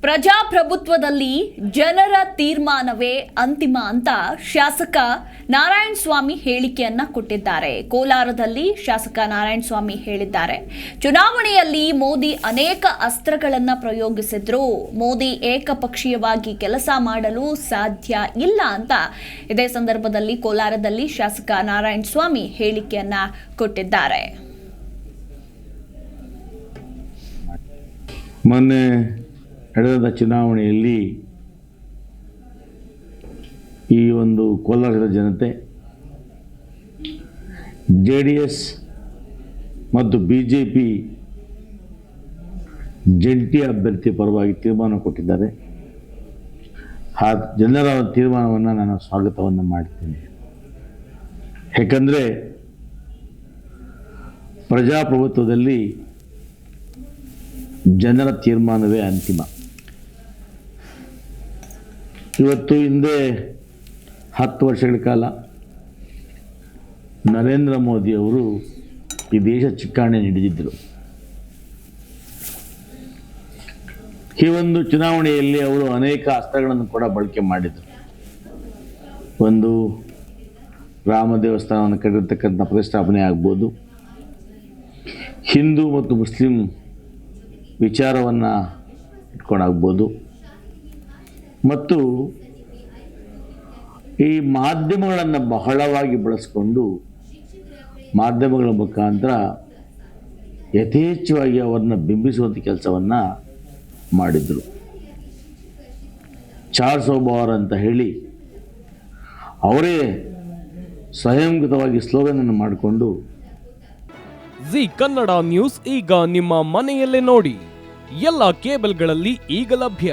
ಪ್ರಜಾಪ್ರಭುತ್ವದಲ್ಲಿ ಜನರ ತೀರ್ಮಾನವೇ ಅಂತಿಮ ಅಂತ ಶಾಸಕ ನಾರಾಯಣ ಸ್ವಾಮಿ ಹೇಳಿಕೆಯನ್ನ ಕೊಟ್ಟಿದ್ದಾರೆ. ಕೋಲಾರದಲ್ಲಿ ಶಾಸಕ ನಾರಾಯಣ ಸ್ವಾಮಿ ಹೇಳಿದ್ದಾರೆ. ಚುನಾವಣೆಯಲ್ಲಿ ಮೋದಿ ಅನೇಕ ಅಸ್ತ್ರಗಳನ್ನ ಪ್ರಯೋಗಿಸಿದ್ರು. ಮೋದಿ ಏಕಪಕ್ಷೀಯವಾಗಿ ಕೆಲಸ ಮಾಡಲು ಸಾಧ್ಯ ಇಲ್ಲ ಅಂತ ಇದೇ ಸಂದರ್ಭದಲ್ಲಿ ಕೋಲಾರದಲ್ಲಿ ಶಾಸಕ ನಾರಾಯಣ ಸ್ವಾಮಿ ಹೇಳಿಕೆಯನ್ನ ಕೊಟ್ಟಿದ್ದಾರೆ. ನಡೆದ ಚುನಾವಣೆಯಲ್ಲಿ ಈ ಒಂದು ಕೋಲಾರದ ಜನತೆ ಜೆ ಡಿ ಎಸ್ ಮತ್ತು ಬಿ ಜೆ ಪಿ ಜಂಟಿ ಅಭ್ಯರ್ಥಿ ಪರವಾಗಿ ತೀರ್ಮಾನ ಕೊಟ್ಟಿದ್ದಾರೆ. ಆ ಜನರ ತೀರ್ಮಾನವನ್ನು ನಾನು ಸ್ವಾಗತವನ್ನು ಮಾಡ್ತೀನಿ. ಯಾಕಂದರೆ ಪ್ರಜಾಪ್ರಭುತ್ವದಲ್ಲಿ ಜನರ ತೀರ್ಮಾನವೇ ಅಂತಿಮ. ಇವತ್ತು ಹಿಂದೆ ಹತ್ತು ವರ್ಷಗಳ ಕಾಲ ನರೇಂದ್ರ ಮೋದಿಯವರು ಈ ದೇಶ ಚಿಕ್ಕಾಣೆ ಹಿಡಿದಿದ್ದರು. ಈ ಒಂದು ಚುನಾವಣೆಯಲ್ಲಿ ಅವರು ಅನೇಕ ಅಸ್ತ್ರಗಳನ್ನು ಕೂಡ ಬಳಕೆ ಮಾಡಿದರು. ಒಂದು ರಾಮ ದೇವಸ್ಥಾನವನ್ನು ಕಟ್ಟಿರ್ತಕ್ಕಂಥ ಪ್ರತಿಷ್ಠಾಪನೆ ಆಗ್ಬೋದು. ಹಿಂದೂ ಮತ್ತು ಮುಸ್ಲಿಂ ವಿಚಾರವನ್ನು ಇಟ್ಕೊಂಡಾಗ್ಬೋದು. ಮತ್ತು ಈ ಮಾಧ್ಯಮಗಳನ್ನು ಬಹಳವಾಗಿ ಬಳಸ್ಕೊಂಡು ಮಾಧ್ಯಮಗಳ ಮುಖಾಂತರ ಯಥೇಚ್ಛವಾಗಿ ಅವರನ್ನು ಬಿಂಬಿಸುವಂಥ ಕೆಲಸವನ್ನು ಮಾಡಿದರು. ಚಾರ್ಲ್ಸ್ ಒಬಾರ್ ಅಂತ ಹೇಳಿ ಅವರೇ ಸ್ವಯಂಕೃತವಾಗಿ ಸ್ಲೋಗನನ್ನು ಮಾಡಿಕೊಂಡು ಜಿ ಕನ್ನಡ ನ್ಯೂಸ್ ಈಗ ನಿಮ್ಮ ಮನೆಯಲ್ಲೇ ನೋಡಿ. ಎಲ್ಲ ಕೇಬಲ್ಗಳಲ್ಲಿ ಈಗ ಲಭ್ಯ.